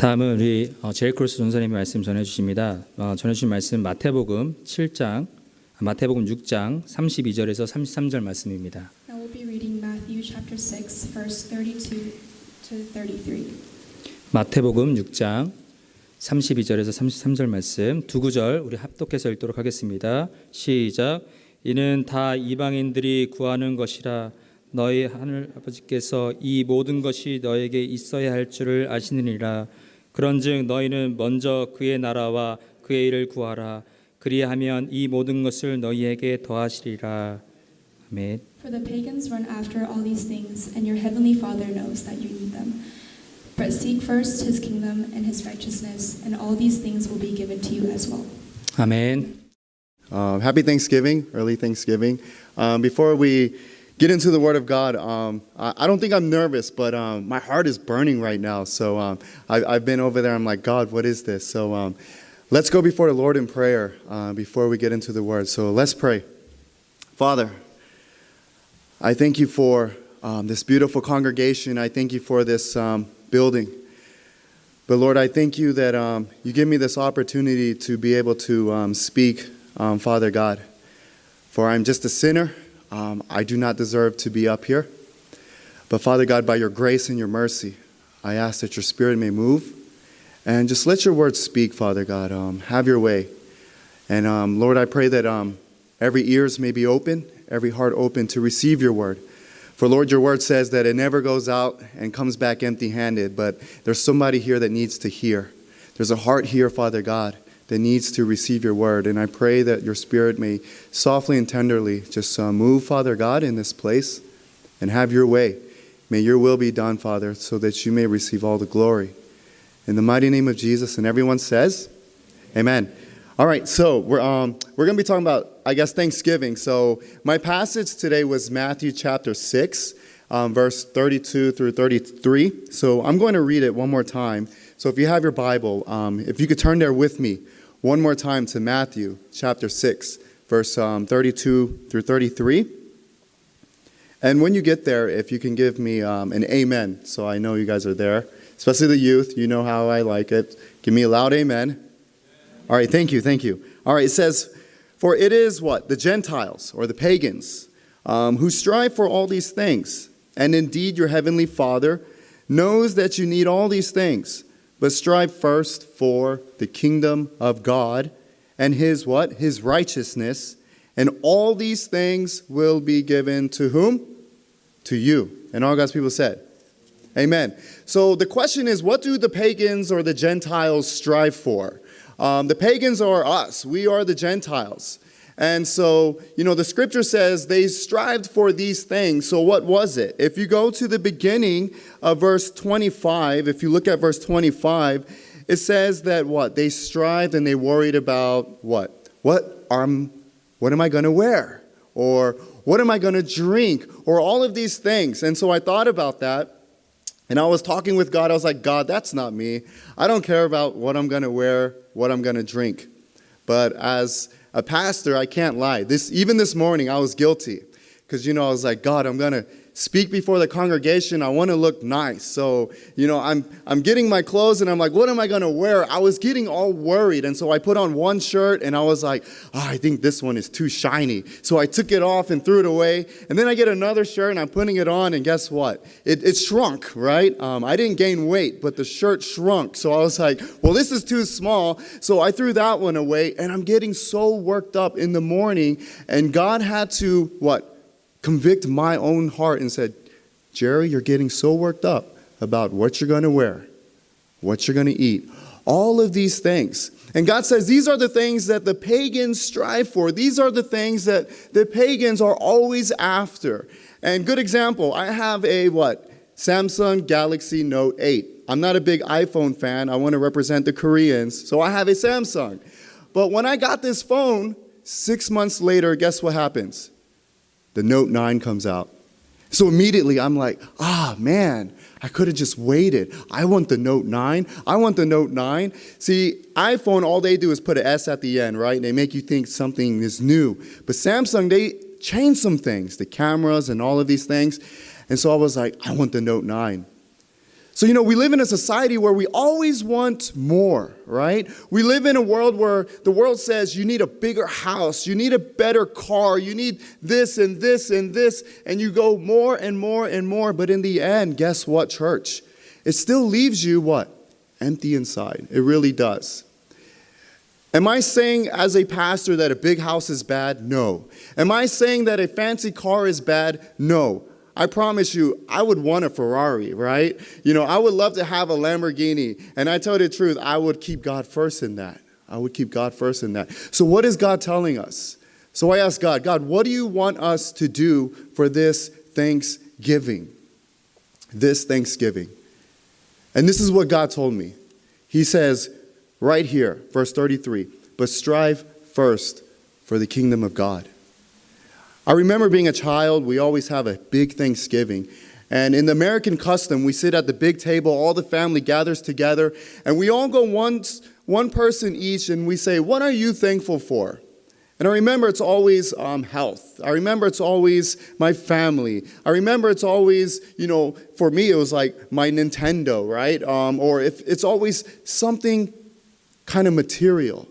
다음은 우리 어, 제이크로스 전사님이 말씀 전해 주십니다. 어, 전해 주신 말씀 마태복음 7장 아, 마태복음 6장 32절에서 33절 말씀입니다. I will be reading Matthew chapter 6, verse 32 to 33. 마태복음 6장 32절에서 33절 말씀 두 구절 우리 합독해서 읽도록 하겠습니다. 시작. 이는 다 이방인들이 구하는 것이라 너희 하늘 아버지께서 이 모든 것이 너에게 있어야 할 줄을 아시느니라. 그런즉 너희는 먼저 그의 나라와 그의 일을 구하라. 그리하면 이 모든 것을 너희에게 더하시리라. 아멘. For the pagans run after all these things, and your heavenly Father knows that you need them. But seek first his kingdom and his righteousness, and all these things will be given to you as well. 아멘. Um, happy Thanksgiving, early Thanksgiving. Um, before we get into the Word of God, um, I, I don't think I'm nervous, but um, my heart is burning right now. So um, I, I've been over there. I'm like, God, what is this? So um, let's go before the Lord in prayer uh, before we get into the Word. So let's pray. Father, I thank you for um, this beautiful congregation. I thank you for this um, building. But Lord, I thank you that you give me this opportunity to be able to speak, Father God. For I'm just a sinner. Um, I do not deserve to be up here. But Father God, by your grace and your mercy, I ask that your spirit may move. And just let your words speak, Father God. Um, have your way. And um, Lord, I pray that um, every ears may be open, every heart open to receive your word. For Lord, your word says that it never goes out and comes back empty handed, but there's somebody here that needs to hear. There's a heart here, Father God, that needs to receive your word. And I pray that your spirit may softly and tenderly just uh, move, Father God, in this place and have your way. May your will be done, Father, so that you may receive all the glory. In the mighty name of Jesus, and everyone says, Amen. All right, so we're, um, we're going to be talking about, I guess, Thanksgiving. So my passage today was Matthew chapter 6, um, verse 32 through 33. So I'm going to read it one more time. So if you have your Bible, um, if you could turn there with me one more time to Matthew chapter 6, verse um, 32 through 33. And when you get there, if you can give me um, an amen, so I know you guys are there, especially the youth, you know how I like it. Give me a loud amen. All right, thank you, thank you. All right, it says, For it is what? The Gentiles or the pagans um, who strive for all these things. And indeed, your heavenly Father knows that you need all these things. But strive first for the kingdom of God and his what? His righteousness. And all these things will be given to whom? To you. And all God's people said, Amen. So the question is, what do the pagans or the Gentiles strive for? Um, the pagans are us, we are the Gentiles. And so, you know, the scripture says they strived for these things. So, what was it? If you go to the beginning of verse 25, if you look at verse 25, it says that what? They strived and they worried about what? What, um, what am I going to wear? Or what am I going to drink? Or all of these things. And so I thought about that. And I was talking with God. I was like, God, that's not me. I don't care about what I'm going to wear, what I'm going to drink. But as a pastor, I can't lie. This even this morning I was guilty because you know I was like, God, I'm going to speak before the congregation. I want to look nice. So, you know, I'm I'm getting my clothes and I'm like, what am I going to wear? I was getting all worried. And so I put on one shirt and I was like, oh, I think this one is too shiny. So I took it off and threw it away. And then I get another shirt and I'm putting it on and guess what? It, it shrunk, right? Um, I didn't gain weight, but the shirt shrunk. So I was like, well, this is too small. So I threw that one away and I'm getting so worked up in the morning. And God had to, what? Convict my own heart and said, Jerry, you're getting so worked up about what you're going to wear, what you're going to eat, all of these things. And God says these are the things that the pagans strive for. These are the things that the pagans are always after. And good example, I have a what? Samsung Galaxy Note 8. I'm not a big iPhone fan. I want to represent the Koreans, so I have a Samsung. But when I got this phone, 6 months later, guess what happens? The Note 9 comes out. So immediately I'm like, ah, man, I could have just waited. I want the Note 9. I want the Note 9. See, iPhone, all they do is put an S at the end, right? And they make you think something is new. But Samsung, they change some things, the cameras and all of these things. And so I was like, I want the Note 9. So, you know, we live in a society where we always want more, right? We live in a world where the world says you need a bigger house, you need a better car, you need this and this and this, and you go more and more and more. But in the end, guess what, church? It still leaves you what? Empty inside. It really does. Am I saying as a pastor that a big house is bad? No. Am I saying that a fancy car is bad? No. I promise you, I would want a Ferrari, right? You know, I would love to have a Lamborghini. And I tell you the truth, I would keep God first in that. I would keep God first in that. So, what is God telling us? So, I ask God, God, what do you want us to do for this Thanksgiving? This Thanksgiving. And this is what God told me. He says, right here, verse 33, but strive first for the kingdom of God. I remember being a child, we always have a big Thanksgiving. And in the American custom, we sit at the big table, all the family gathers together, and we all go once, one person each, and we say, What are you thankful for? And I remember it's always um, health. I remember it's always my family. I remember it's always, you know, for me, it was like my Nintendo, right? Um, or if it's always something kind of material.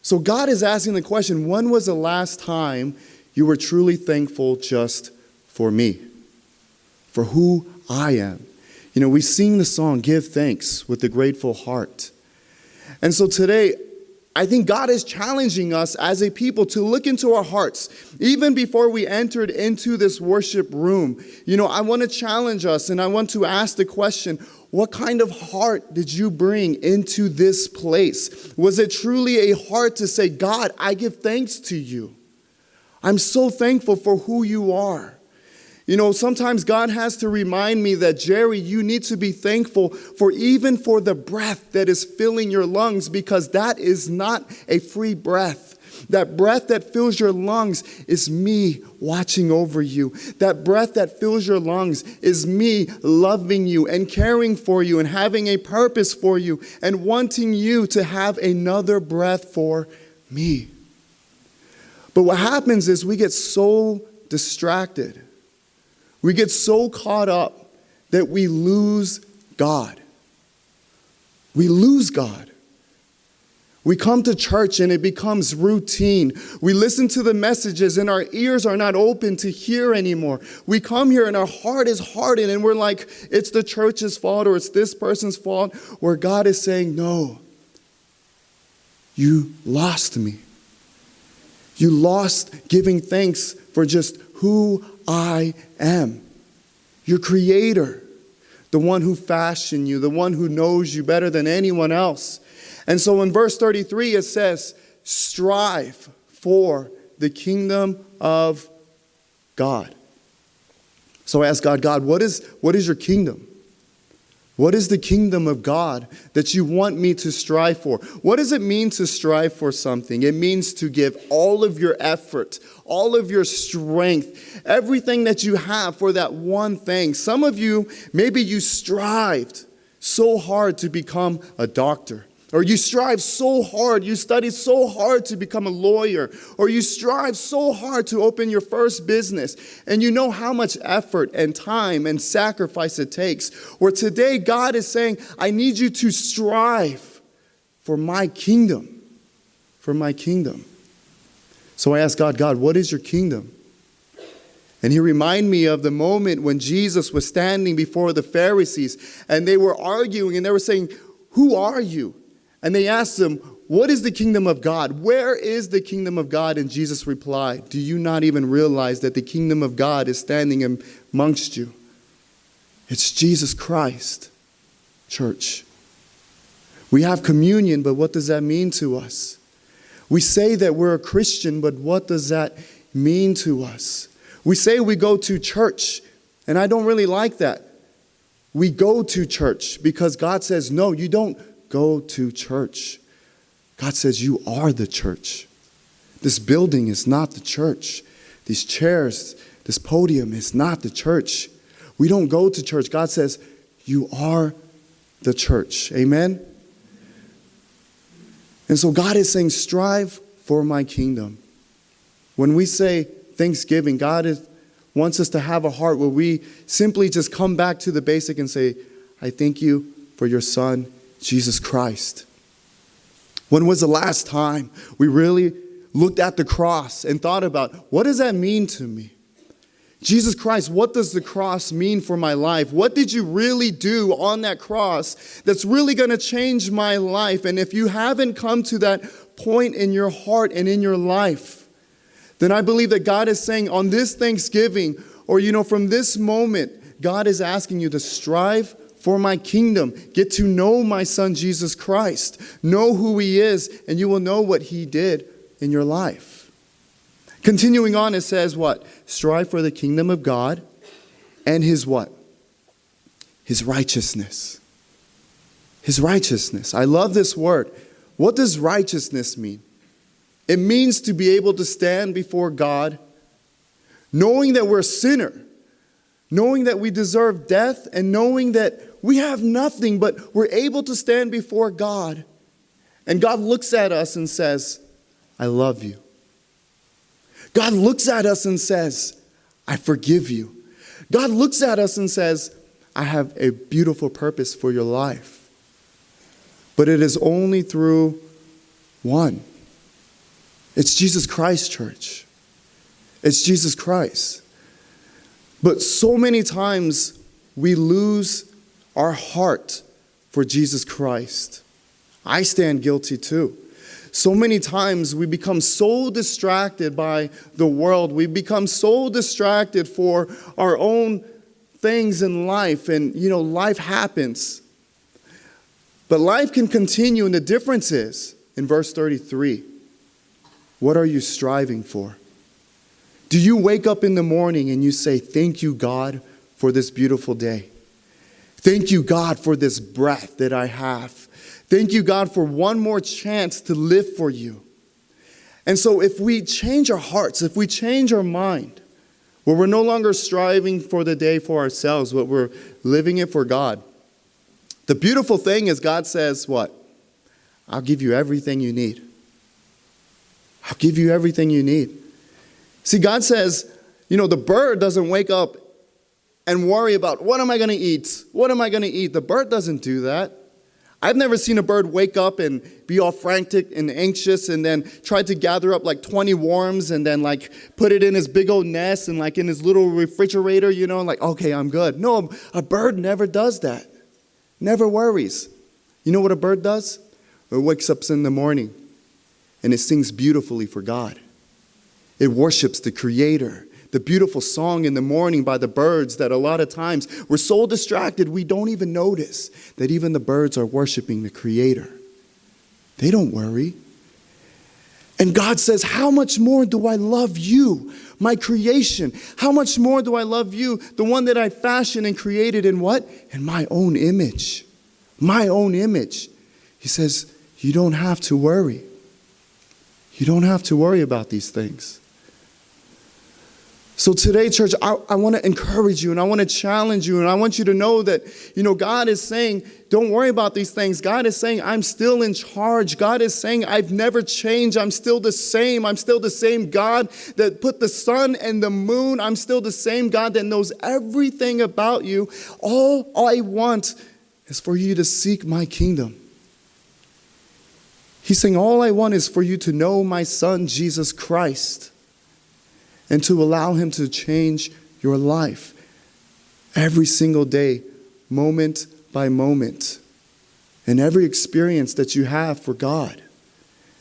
So God is asking the question when was the last time you were truly thankful just for me, for who I am? You know, we sing the song, Give Thanks with a Grateful Heart. And so today, I think God is challenging us as a people to look into our hearts. Even before we entered into this worship room, you know, I want to challenge us and I want to ask the question what kind of heart did you bring into this place? Was it truly a heart to say, God, I give thanks to you? I'm so thankful for who you are. You know, sometimes God has to remind me that, Jerry, you need to be thankful for even for the breath that is filling your lungs because that is not a free breath. That breath that fills your lungs is me watching over you. That breath that fills your lungs is me loving you and caring for you and having a purpose for you and wanting you to have another breath for me. But what happens is we get so distracted we get so caught up that we lose God. We lose God. We come to church and it becomes routine. We listen to the messages and our ears are not open to hear anymore. We come here and our heart is hardened and we're like, it's the church's fault or it's this person's fault, where God is saying, no, you lost me. You lost giving thanks for just who I am. Your creator, the one who fashioned you, the one who knows you better than anyone else. And so in verse 33, it says, strive for the kingdom of God. So I ask God, God, what is, what is your kingdom? What is the kingdom of God that you want me to strive for? What does it mean to strive for something? It means to give all of your effort, all of your strength, everything that you have for that one thing. Some of you, maybe you strived so hard to become a doctor. Or you strive so hard, you study so hard to become a lawyer, or you strive so hard to open your first business, and you know how much effort and time and sacrifice it takes. Where today God is saying, I need you to strive for my kingdom, for my kingdom. So I asked God, God, what is your kingdom? And he reminded me of the moment when Jesus was standing before the Pharisees and they were arguing and they were saying, Who are you? And they asked him, What is the kingdom of God? Where is the kingdom of God? And Jesus replied, Do you not even realize that the kingdom of God is standing amongst you? It's Jesus Christ, church. We have communion, but what does that mean to us? We say that we're a Christian, but what does that mean to us? We say we go to church, and I don't really like that. We go to church because God says, No, you don't go to church. God says, You are the church. This building is not the church. These chairs, this podium is not the church. We don't go to church. God says, You are the church. Amen? And so God is saying, Strive for my kingdom. When we say Thanksgiving, God is, wants us to have a heart where we simply just come back to the basic and say, I thank you for your Son, Jesus Christ. When was the last time we really looked at the cross and thought about what does that mean to me? Jesus Christ, what does the cross mean for my life? What did you really do on that cross that's really going to change my life? And if you haven't come to that point in your heart and in your life, then I believe that God is saying on this Thanksgiving, or you know, from this moment, God is asking you to strive for my kingdom. Get to know my son Jesus Christ. Know who he is, and you will know what he did in your life. Continuing on, it says what? Strive for the kingdom of God and his what? His righteousness. His righteousness. I love this word. What does righteousness mean? It means to be able to stand before God knowing that we're a sinner, knowing that we deserve death, and knowing that we have nothing, but we're able to stand before God. And God looks at us and says, I love you. God looks at us and says, I forgive you. God looks at us and says, I have a beautiful purpose for your life. But it is only through one. It's Jesus Christ, church. It's Jesus Christ. But so many times we lose our heart for Jesus Christ. I stand guilty too. So many times we become so distracted by the world. We become so distracted for our own things in life, and you know, life happens. But life can continue, and the difference is in verse 33 what are you striving for? Do you wake up in the morning and you say, Thank you, God, for this beautiful day? Thank you, God, for this breath that I have. Thank you, God, for one more chance to live for you. And so, if we change our hearts, if we change our mind, where we're no longer striving for the day for ourselves, but we're living it for God, the beautiful thing is God says, What? I'll give you everything you need. I'll give you everything you need. See, God says, you know, the bird doesn't wake up and worry about what am I going to eat? What am I going to eat? The bird doesn't do that. I've never seen a bird wake up and be all frantic and anxious and then try to gather up like 20 worms and then like put it in his big old nest and like in his little refrigerator, you know, like, okay, I'm good. No, a bird never does that. Never worries. You know what a bird does? It wakes up in the morning and it sings beautifully for God. It worships the Creator. The beautiful song in the morning by the birds that a lot of times we're so distracted we don't even notice that even the birds are worshiping the Creator. They don't worry. And God says, How much more do I love you, my creation? How much more do I love you, the one that I fashioned and created in what? In my own image. My own image. He says, You don't have to worry. You don't have to worry about these things. So today, church, I, I want to encourage you and I want to challenge you and I want you to know that, you know, God is saying, don't worry about these things. God is saying, I'm still in charge. God is saying, I've never changed. I'm still the same. I'm still the same God that put the sun and the moon. I'm still the same God that knows everything about you. All I want is for you to seek my kingdom. He's saying, All I want is for you to know my son, Jesus Christ and to allow Him to change your life every single day, moment by moment, and every experience that you have for God.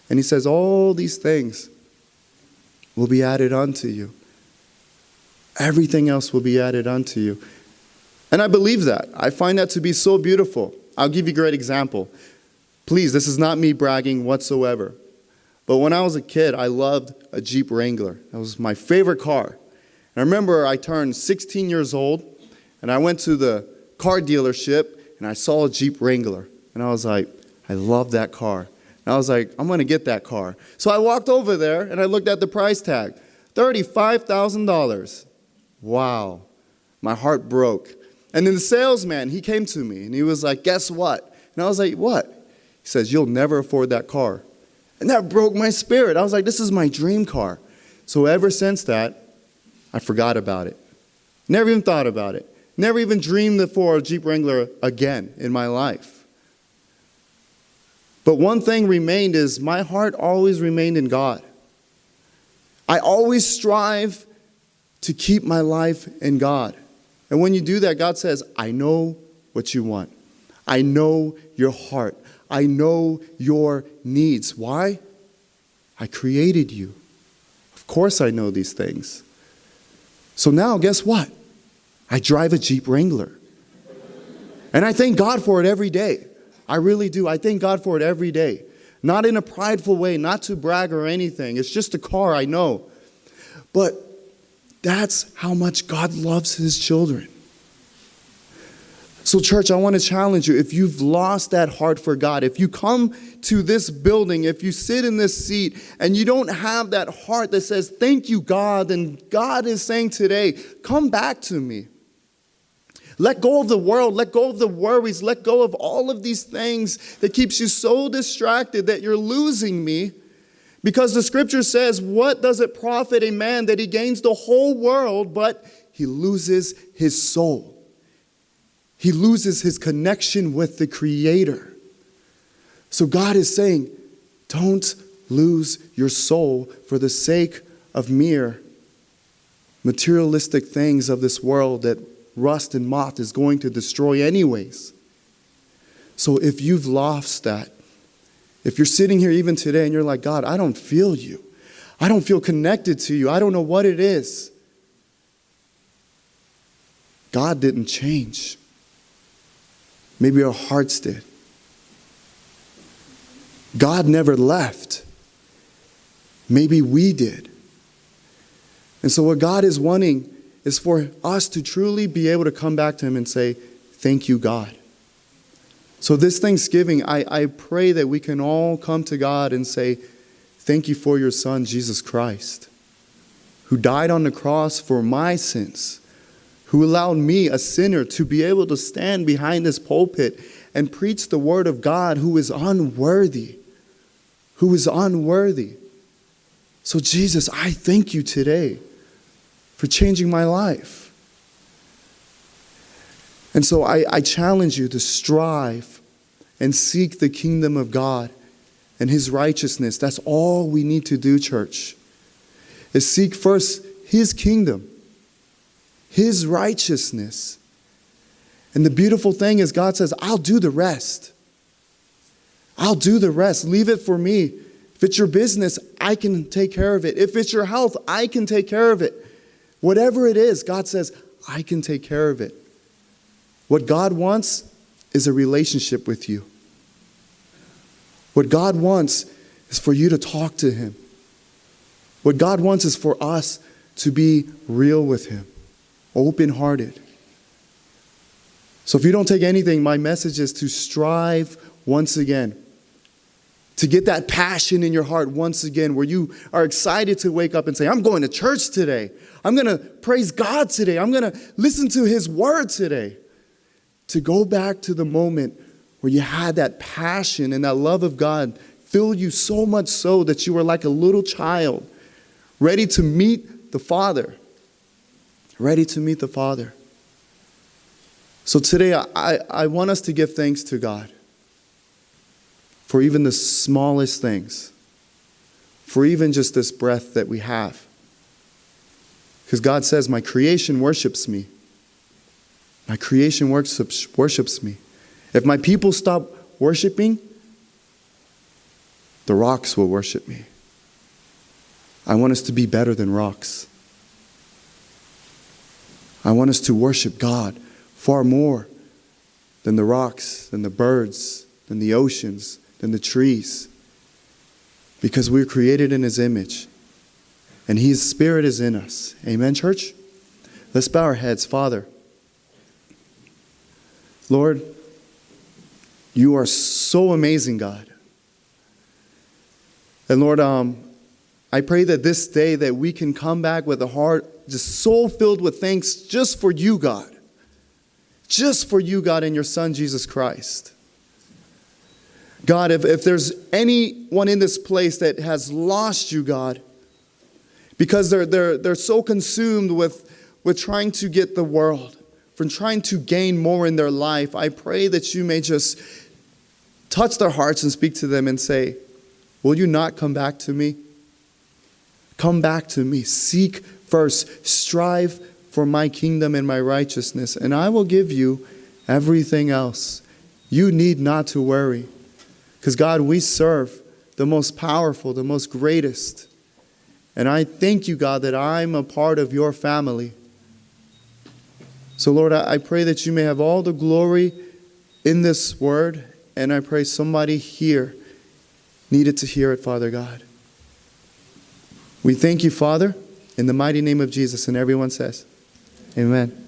And He says, All these things will be added unto you. Everything else will be added unto you. And I believe that. I find that to be so beautiful. I'll give you a great example. Please, this is not me bragging whatsoever. But when I was a kid, I loved a Jeep Wrangler. That was my favorite car. And I remember I turned 16 years old and I went to the car dealership and I saw a Jeep Wrangler. And I was like, I love that car. And I was like, I'm going to get that car. So I walked over there and I looked at the price tag $35,000. Wow. My heart broke. And then the salesman, he came to me and he was like, Guess what? And I was like, What? He says, You'll never afford that car. And that broke my spirit. I was like, this is my dream car. So ever since that, I forgot about it. Never even thought about it. Never even dreamed before a Jeep Wrangler again in my life. But one thing remained is my heart always remained in God. I always strive to keep my life in God. And when you do that, God says, I know what you want. I know your heart. I know your needs. Why? I created you. Of course, I know these things. So now, guess what? I drive a Jeep Wrangler. And I thank God for it every day. I really do. I thank God for it every day. Not in a prideful way, not to brag or anything. It's just a car, I know. But that's how much God loves his children. So, church, I want to challenge you. If you've lost that heart for God, if you come to this building, if you sit in this seat and you don't have that heart that says, Thank you, God, then God is saying today, Come back to me. Let go of the world, let go of the worries, let go of all of these things that keeps you so distracted that you're losing me. Because the scripture says, What does it profit a man that he gains the whole world, but he loses his soul? He loses his connection with the Creator. So God is saying, Don't lose your soul for the sake of mere materialistic things of this world that rust and moth is going to destroy, anyways. So if you've lost that, if you're sitting here even today and you're like, God, I don't feel you, I don't feel connected to you, I don't know what it is, God didn't change. Maybe our hearts did. God never left. Maybe we did. And so, what God is wanting is for us to truly be able to come back to Him and say, Thank you, God. So, this Thanksgiving, I, I pray that we can all come to God and say, Thank you for your Son, Jesus Christ, who died on the cross for my sins, who allowed me, a sinner, to be able to stand behind this pulpit and preach the Word of God who is unworthy. Who is unworthy. So, Jesus, I thank you today for changing my life. And so I, I challenge you to strive and seek the kingdom of God and his righteousness. That's all we need to do, church. Is seek first his kingdom, his righteousness. And the beautiful thing is, God says, I'll do the rest. I'll do the rest. Leave it for me. If it's your business, I can take care of it. If it's your health, I can take care of it. Whatever it is, God says, I can take care of it. What God wants is a relationship with you. What God wants is for you to talk to Him. What God wants is for us to be real with Him, open hearted. So if you don't take anything, my message is to strive once again. To get that passion in your heart once again, where you are excited to wake up and say, I'm going to church today. I'm going to praise God today. I'm going to listen to His word today. To go back to the moment where you had that passion and that love of God filled you so much so that you were like a little child, ready to meet the Father. Ready to meet the Father. So today, I, I want us to give thanks to God for even the smallest things, for even just this breath that we have. Because God says, My creation worships me. My creation worships, worships me. If my people stop worshiping, the rocks will worship me. I want us to be better than rocks. I want us to worship God far more than the rocks, than the birds, than the oceans, than the trees. Because we're created in His image and His Spirit is in us. Amen, church? Let's bow our heads. Father, Lord, you are so amazing, God. And Lord, um, I pray that this day that we can come back with a heart just so filled with thanks just for you, God. Just for you, God, and your Son, Jesus Christ. God, if, if there's anyone in this place that has lost you, God, because they're, they're, they're so consumed with, with trying to get the world, from trying to gain more in their life, I pray that you may just touch their hearts and speak to them and say, Will you not come back to me? Come back to me. Seek first. Strive for my kingdom and my righteousness, and I will give you everything else. You need not to worry. Because, God, we serve the most powerful, the most greatest. And I thank you, God, that I'm a part of your family. So, Lord, I pray that you may have all the glory in this word, and I pray somebody here needed to hear it, Father God. We thank you, Father, in the mighty name of Jesus. And everyone says, Amen.